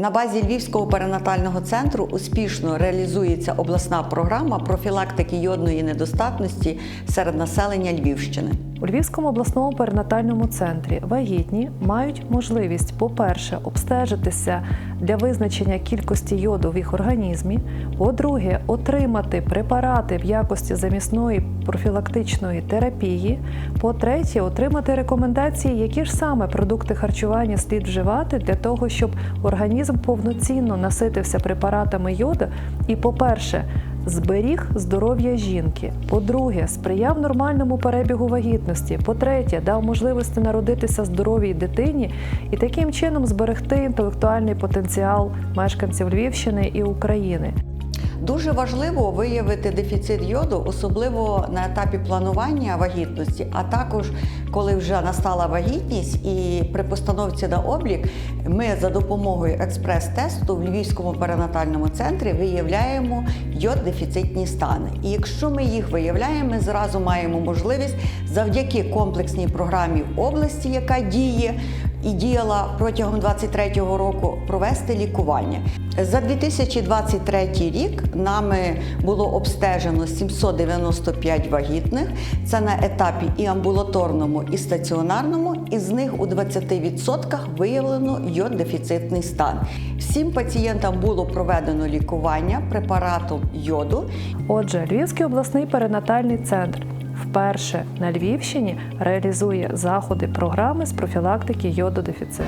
На базі Львівського перинатального центру успішно реалізується обласна програма профілактики йодної недостатності серед населення Львівщини. У Львівському обласному перинатальному центрі вагітні мають можливість, по-перше, обстежитися для визначення кількості йоду в їх організмі. По-друге, отримати препарати в якості замісної профілактичної терапії. По-третє, отримати рекомендації, які ж саме продукти харчування слід вживати для того, щоб організм повноцінно наситився препаратами йоду. І, по-перше, зберіг здоров'я жінки. По-друге, сприяв нормальному перебігу вагітності. По-третє, дав можливості народитися здоровій дитині і таким чином зберегти інтелектуальний потенціал мешканців Львівщини і України. Дуже важливо виявити дефіцит йоду, особливо на етапі планування вагітності, а також коли вже настала вагітність, і при постановці на облік ми за допомогою експрес-тесту в Львівському перинатальному центрі виявляємо йод-дефіцитні стани. І якщо ми їх виявляємо, ми зразу маємо можливість завдяки комплексній програмі в області, яка діє і діяла протягом 2023 року, провести лікування. За 2023 рік нами було обстежено 795 вагітних. Це на етапі і амбулаторному, і стаціонарному. Із них у 20% виявлено йод-дефіцитний стан. Всім пацієнтам було проведено лікування препаратом йоду. Отже, Львівський обласний перинатальний центр вперше на Львівщині реалізує заходи програми з профілактики йододефіциту.